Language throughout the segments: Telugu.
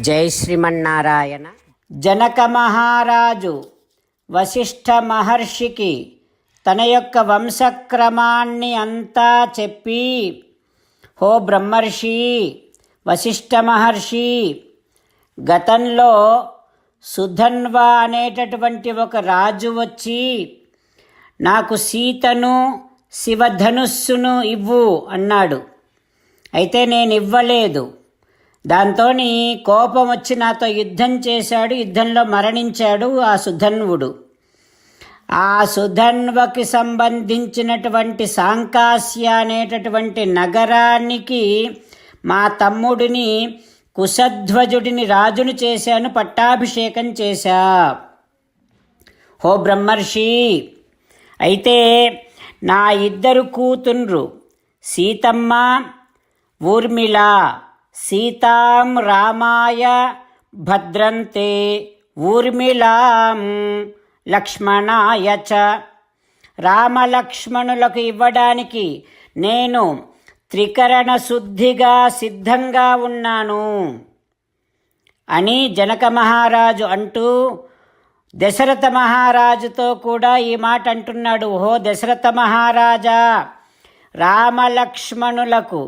జై శ్రీమన్నారాయణ. జనక మహారాజు వశిష్ఠ మహర్షికి తన యొక్క వంశక్రమాన్ని అంతా చెప్పి హో బ్రహ్మర్షి వశిష్ఠ మహర్షి గతంలో సుధన్వ అనేటటువంటి ఒక రాజు వచ్చి నాకు సీతను శివధనుస్సును ఇవ్వు అన్నాడు. అయితే నేను ఇవ్వలేదు దాంతో కోపం వచ్చి నాతో యుద్ధం చేశాడు యుద్ధంలో మరణించాడు ఆ సుధన్వుడు. ఆ సుధన్వకి సంబంధించినటువంటి సాంకాస్య అనేటటువంటి నగరానికి మా తమ్ముడిని కుశధ్వజుడిని రాజును చేశాను పట్టాభిషేకం చేశా. హో బ్రహ్మర్షి! అయితే నా ఇద్దరు కూతుండ్రు సీతమ్మ ఊర్మిళ సీతాం రామాయ భద్రంతే ఊర్మిళాం లక్ష్మణాయ చ. రామలక్ష్మణులకు ఇవ్వడానికి నేను త్రికరణ శుద్ధిగా సిద్ధంగా ఉన్నాను అని జనక మహారాజు అంటూ దశరథ మహారాజుతో కూడా ఈ మాట అంటున్నాడు. ఓహో దశరథ మహారాజా రామలక్ష్మణులకు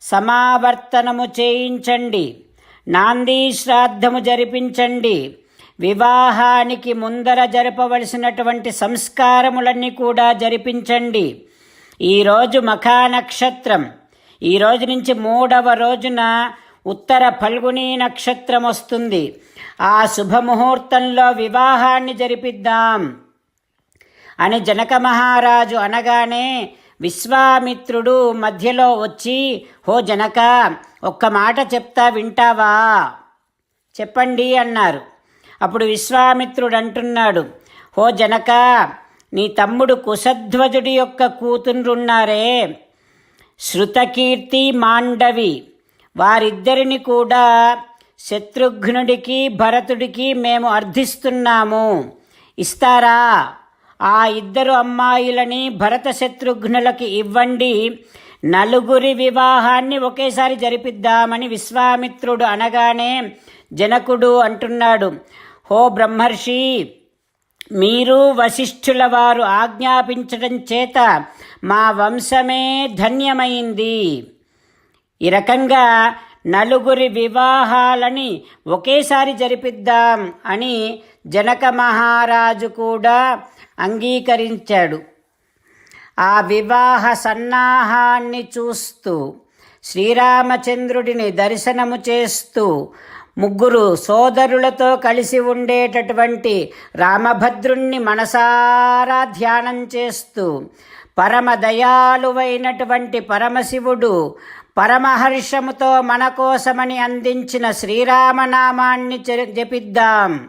సమావర్తనము చేయించండి. నాందీ శ్రాద్ధము జరిపించండి. వివాహానికి ముందర జరపవలసినటువంటి సంస్కారములన్నీ కూడా జరిపించండి. ఈరోజు మఖా నక్షత్రం ఈ రోజు నుంచి మూడవ రోజున ఉత్తర ఫల్గుని నక్షత్రం వస్తుంది. ఆ శుభముహూర్తంలో వివాహాన్ని జరిపిద్దాం. అని జనక మహారాజు అనగానే విశ్వామిత్రుడు మధ్యలో వచ్చి హో జనక ఒక్క మాట చెప్తా వింటావా? చెప్పండి అన్నారు. అప్పుడు విశ్వామిత్రుడు అంటున్నాడు హో జనక నీ తమ్ముడు కుశధ్వజుడి యొక్క కూతురున్నారే శృతకీర్తి మాండవి వారిద్దరిని కూడా శత్రుఘ్నుడికి భరతుడికి మేము అర్థిస్తున్నాము. ఇస్తారా? ఆ ఇద్దరు అమ్మాయిలని భరత శత్రుఘ్నులకి ఇవ్వండి. నలుగురి వివాహాన్ని ఒకేసారి జరిపిద్దామని విశ్వామిత్రుడు అనగానే జనకుడు అంటున్నాడు హో బ్రహ్మర్షి మీరు వశిష్ఠుల వారు ఆజ్ఞాపించడం చేత మా వంశమే ధన్యమైంది. ఈ రకంగా నలుగురి వివాహాలని ఒకేసారి జరిపిద్దాం అని జనక మహారాజు కూడా అంగీకరించాడు. ఆ వివాహ సన్నాహాన్ని చూస్తూ శ్రీరామచంద్రుడిని దర్శనము చేస్తూ ముగ్గురు సోదరులతో కలిసి ఉండేటటువంటి రామభద్రుణ్ణి మనసారా ధ్యానం చేస్తూ పరమ దయాలువైనటువంటి పరమశివుడు పరమహర్షముతో మన కోసమని అందించిన శ్రీరామనామాన్ని జపిద్దాం.